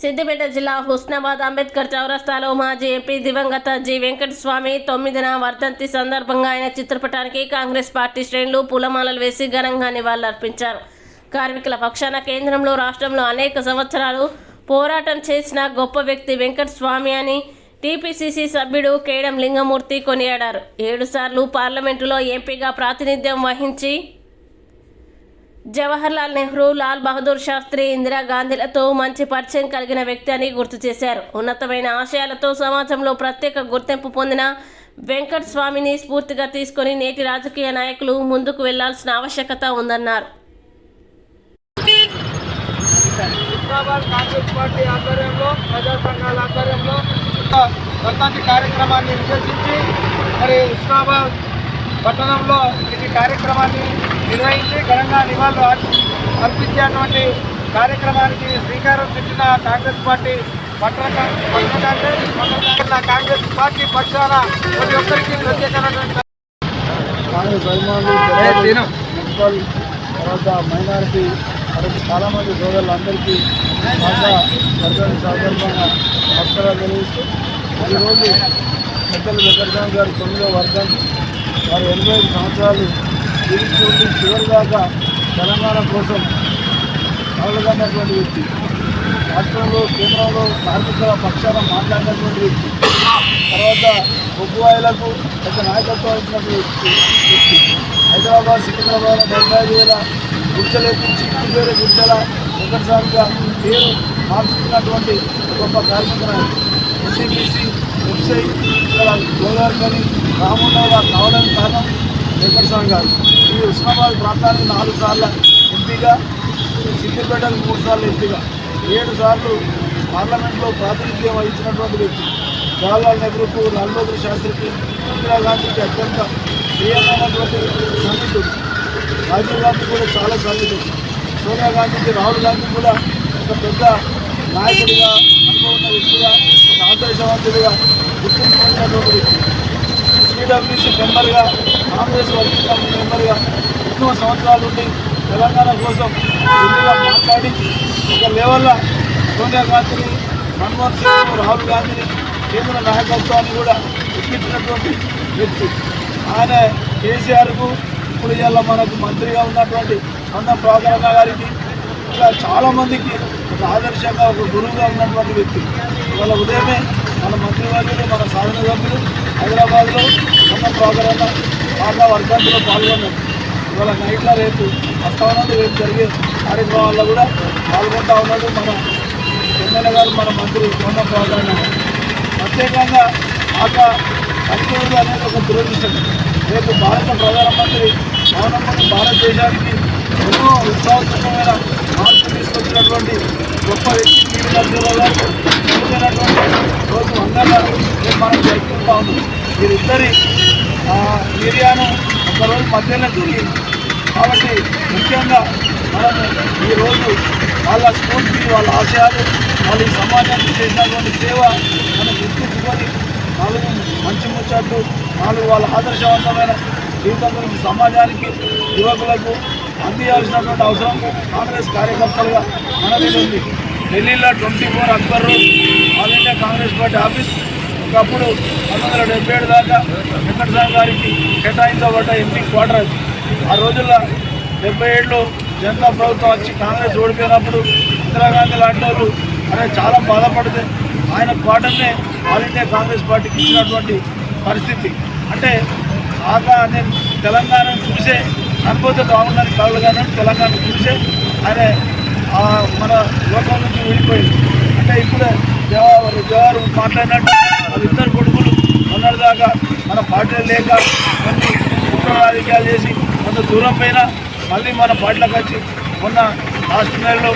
సిద్దిపేట జిల్లా హుస్నాబాద్ అంబేద్కర్ చౌరస్తాలో మాజీ ఎంపీ దివంగత జి. వెంకటస్వామి తొమ్మిదిన వర్ధంతి సందర్భంగా ఆయన చిత్రపటానికి కాంగ్రెస్ పార్టీ శ్రేణులు పూలమాలలు వేసి ఘనంగా నివాళులర్పించారు. కార్మికుల పక్షాన కేంద్రంలో రాష్ట్రంలో అనేక సంవత్సరాలు పోరాటం చేసిన గొప్ప వ్యక్తి వెంకటస్వామి అని టీపీసీసీ సభ్యుడు కేడం లింగమూర్తి కొనియాడారు. ఏడుసార్లు పార్లమెంటులో ఎంపీగా ప్రాతినిధ్యం వహించి జవహర్లాల్ నెహ్రూ లాల్ బహదూర్ శాస్త్రి ఇందిరాగాంధీలతో మంచి పరిచయం కలిగిన వ్యక్తి అని గుర్తు చేశారు. ఉన్నతమైన ఆశయాలతో సమాజంలో ప్రత్యేక గుర్తింపు పొందిన వెంకట్ స్వామిని స్ఫూర్తిగా తీసుకొని నేటి రాజకీయ నాయకులు ముందుకు వెళ్ళాల్సిన ఆవశ్యకత ఉందన్నారు. కార్యక్రమాన్ని ఉద్దేశించి మరి ఉస్మాబాద్ పట్టణంలో ఈ కార్యక్రమాన్ని నిర్వహించి ఘనంగా నివాళులు అర్ప- అర్పించేటువంటి కార్యక్రమానికి శ్రీకారం చుట్టిన కాంగ్రెస్ పార్టీ పట్టణ కాంగ్రెస్ పార్టీ పక్షాన ప్రతి ఒక్కరికి ప్రత్యేకమైనటువంటి కాంగ్రెస్ అభిమానులు మున్సిపల్ తర్వాత మైనారిటీ మరియు చాలామంది సోదరులందరికీ బాగా వర్గాన్ని సందర్భంగా నమస్కారాలు తెలియజేస్తూ ఈరోజు పెద్దలు వెంకటరామ గారు తొమ్మిదో వర్గం వారు ఎనభై ఐదు సంవత్సరాలు జీవించి ఉండి చివరి దాకా తెలంగాణ కోసం కలగన్నటువంటి వ్యక్తి. రాష్ట్రంలో కేంద్రంలో కార్మికుల పక్షాన మాట్లాడినటువంటి వ్యక్తి. తర్వాత బొగ్గువాయిలకు ఒక నాయకత్వం ఇచ్చినటువంటి వ్యక్తి. హైదరాబాద్ సికింద్రాబాద్ డెబ్బై వేల గుర్తలేపించి వేరే పేరు ఒకసారిగా పేరు మార్చుకున్నటువంటి గొప్ప కార్మిక నాయకుడు. ఎన్టీపీసీ వెబ్సైట్ ఇక్కడ గోదావరి రామున్నగా కావడానికి కారణం వెంకటస్వామి గారు. ఈ హుస్నాబాద్ ప్రాంతానికి నాలుగు సార్ల ఎంపీగా సిద్దిపేటకు మూడు సార్లు ఎంపీగా ఏడు సార్లు పార్లమెంట్లో ప్రాతినిధ్యం వహించినటువంటి వ్యక్తి. జవహర్లాల్ నెహ్రూకు లాల్ బహదూర్ శాస్త్రికి ఇందిరాగాంధీకి అత్యంత ప్రియమైనటువంటి సన్నిహితుడు రాజీవ్ గాంధీ కూడా చాలా సన్నిహితుడు సోనియా గాంధీకి రాహుల్ గాంధీ కూడా ఒక పెద్ద నాయకుడిగా అనుభవం ఉన్న వ్యక్తిగా ఒక ఆదర్శవంతుడిగా గుర్తింపు వ్యక్తి. సిడబ్ల్యూసీ మెంబర్గా కాంగ్రెస్ వర్కింగ్ కమిటీ మెంబర్గా ఎన్నో సంవత్సరాలు ఉండి తెలంగాణ కోసం ముందుగా మాట్లాడి ఒక లెవెల్లో సోనియా గాంధీని మన్మోహన్ సింగ్ రాహుల్ గాంధీని కేంద్ర నాయకత్వాన్ని కూడా ఎక్కించినటువంటి వ్యక్తి. ఆయన కేసీఆర్కు ఇప్పుడు ఇలా మనకు మంత్రిగా ఉన్నటువంటి అన్న ప్రభాకరన్న గారికి ఇలా చాలామందికి ఒక ఆదర్శంగా ఒక గురువుగా ఉన్నటువంటి వ్యక్తి. వాళ్ళ ఉదయమే మన మంత్రివర్యులు మన సాధన సభ్యులు హైదరాబాద్లో ఉన్న ప్రోగ్రామ్ బాగా వర్గాంతులో పాల్గొన్నారు ఇవాళ నైట్లో రేపు వస్తా రేపు జరిగే కార్యక్రమాల్లో కూడా పాల్గొంటా ఉన్నాడు మన ఎమ్మెల్యే గారు మన మంత్రి ఉన్న ప్రోగ్రాం ప్రత్యేకంగా ఆక పనిచేయదు అనేది ఒక దురదృష్టం. రేపు భారత ప్రధానమంత్రి భవనం భారతదేశానికి ఎన్నో ఉత్సాహకరమైన మార్పు తీసుకొచ్చినటువంటి గొప్ప వ్యక్తి పీవీ నరసింహరావు గారు రోజు అందరూ మనం జరుపుకుంటా ఉన్నాం వీరిద్దరి ఆ, ఏరియాను ఒకరోజు మధ్యలో జరిగింది కాబట్టి ముఖ్యంగా మనము ఈరోజు వాళ్ళ స్ఫూర్తి వాళ్ళ ఆశయాలు వాళ్ళ సమాజానికి చేసినటువంటి సేవ మనం గుర్తించుకొని నాలుగు మంచి ముచ్చట్లు నాలుగు వాళ్ళ ఆదర్శవంతమైన జీవితం గురించి సమాజానికి యువకులకు అందియాల్సినటువంటి అవసరం కాంగ్రెస్ కార్యకర్తలుగా మన మీద ఉంది. ఢిల్లీలో twenty four Akbar road all India Congress party office. ఒకప్పుడు పంతొమ్మిది వందల డెబ్బై ఏడు దాకా వెంకటస్వామి గారికి కేటాయించబడ్డ ఎంపీ క్వార్టర్ అది. ఆ రోజుల్లో డెబ్బై ఏడులో జనతా ప్రభుత్వం వచ్చి కాంగ్రెస్ ఓడిపోయినప్పుడు ఇందిరాగాంధీ లాంటి వాళ్ళు అనేది చాలా బాధపడితే ఆయన క్వార్టర్నే ఆల్ ఇండియా కాంగ్రెస్ పార్టీకి ఇచ్చినటువంటి పరిస్థితి. అంటే ఆగా నేను తెలంగాణను చూసే చనిపోతే బాగుందని కానీ తెలంగాణ చూసే. ఆయన మన లోకం నుంచి వెళ్ళిపోయింది అంటే ఇప్పుడే జవహర్ జవహర్ మాట్లాడినట్టు వాళ్ళిద్దరు కొడుకులు మొన్నటిదాకా మన పార్టీలు లేక కొన్ని కుట్ర రాజకీయాలు చేసి కొంత దూరం పైన మళ్ళీ మన పార్టీలకు వచ్చి మొన్న లాస్ట్ నెలలో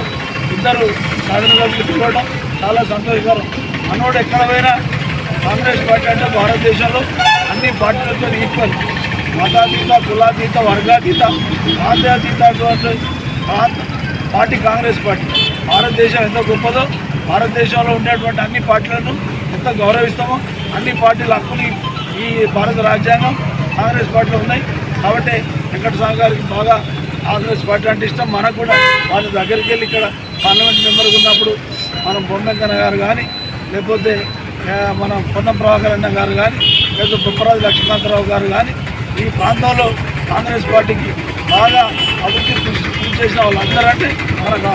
ఇద్దరు సాధన పెట్టుకోవడం పిలవడం చాలా సంతోషకరం. మనోడు ఎక్కడ పోయినా కాంగ్రెస్ పార్టీ అంటే భారతదేశంలో అన్ని పార్టీలతో ఈక్వల్ మతాతీత కులాతీత వర్గాతీత ప్రాంతాతీత అటువంటి పార్టీ కాంగ్రెస్ పార్టీ. భారతదేశం ఎంత గొప్పదో భారతదేశంలో ఉండేటువంటి అన్ని పార్టీలను ఎంత గౌరవిస్తామో అన్ని పార్టీల హక్కులు ఈ- భారత రాజ్యాంగం కాంగ్రెస్ పార్టీలో ఉన్నాయి. కాబట్టి వెంకట స్వామి గారికి బాగా కాంగ్రెస్ పార్టీ అంటే ఇష్టం. మనకు కూడా వాళ్ళ దగ్గరికి వెళ్ళి ఇక్కడ పార్లమెంట్ మెంబర్ ఉన్నప్పుడు మనం బొమ్మెంకన్న గారు కానీ లేకపోతే మనం మన పొన్నం ప్రభాకర్ అన్న గారు కానీ లేకపోతే బొప్పరాజు లక్ష్మీకాంతరావు గారు కానీ ఈ ప్రాంతంలో కాంగ్రెస్ పార్టీకి బాగా అభివృద్ధి కృషి చేసిన వాళ్ళందరంటే మనకు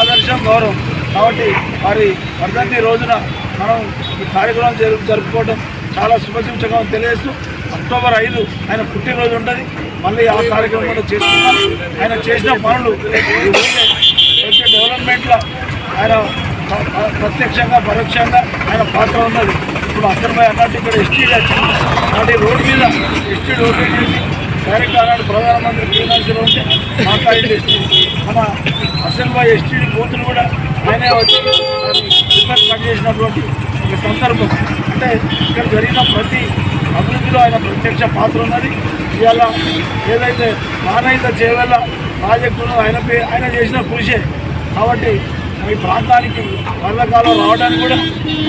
ఆదర్శం గౌరవం. కాబట్టి వారి వర్ధంతి రోజున మనం ఈ కార్యక్రమం జరు జరుపుకోవడం చాలా శుభసూచకం తెలియజేస్తూ అక్టోబర్ ఐదు ఆయన పుట్టినరోజు ఉంటుంది. మళ్ళీ ఆ కార్యక్రమం కూడా చేసుకున్నాం ఆయన చేసిన పనులు డెవలప్మెంట్లో ఆయన ప్రత్యక్షంగా పరోక్షంగా ఆయన పాత్ర ఉన్నది. ఇప్పుడు అసలుపై అన్నట్టు ఇక్కడ ఎస్టీ వచ్చింది. కాబట్టి రోడ్డు మీద ఎస్టీ రోడ్డు చేసి డైరెక్ట్ ఆనాడు ప్రధానమంత్రి ఫైనాన్షియల్ ఉంటే మాట్లాడింది. మన అసలుపై ఎస్టీడీ బూతులు కూడా ఆయనే వచ్చి ఇబ్బంది పనిచేసినటువంటి కట్ ఒక సందర్భం. అంటే ఇక్కడ జరిగిన ప్రతి అభివృద్ధిలో ఆయన ప్రత్యక్ష పాత్ర ఉన్నది. ఇవాళ ఏదైతే మానయిత చేయవల్ల ప్రాజెక్టులో ఆయన పే- ఆయన చేసిన కృషే. కాబట్టి ఈ ప్రాంతానికి వరదకాలం రావడానికి కూడా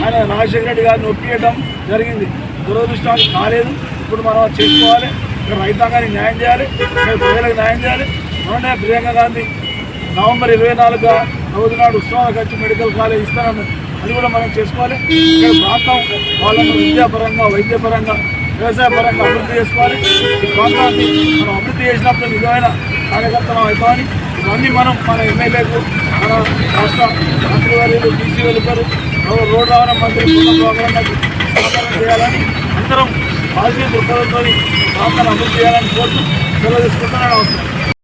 ఆయన రాజశేఖర రెడ్డి గారిని ఒప్పియడం జరిగింది. దురదృష్టానికి కాలేదు. ఇప్పుడు మనం చేసుకోవాలి. ఇక్కడ రైతాంగానికి న్యాయం చేయాలి. ఇక్కడ ప్రజలకు న్యాయం చేయాలి. మొన్నే ప్రియాంక గాంధీ నవంబర్ ఇరవై నాలుగు రోజు నాడు ఉత్సవాలకు వచ్చి మెడికల్ కాలేజ్ ఇస్తానని అది కూడా మనం చేసుకోవాలి. ఇక్కడ ప్రాంతం వాళ్ళను విద్యాపరంగా వైద్యపరంగా వ్యవసాయపరంగా అభివృద్ధి చేసుకోవాలి. ఈ ప్రాంతాన్ని మనం అభివృద్ధి చేసినప్పుడు నిజమైన కార్యకర్తలు అవుతామని ఇవన్నీ మనం మన ఎమ్మెల్యేకు మన రాష్ట్ర మంత్రివర్యులు బీసీ వెలుపరు రోడ్డు రవాణా మంత్రి చేయాలని అందరం పాజిటివ్ దృక్పథంతో ప్రాంతాన్ని అమలు చేయాలని కోరుతూ సెలవు తీసుకుంటున్నాను. అవసరం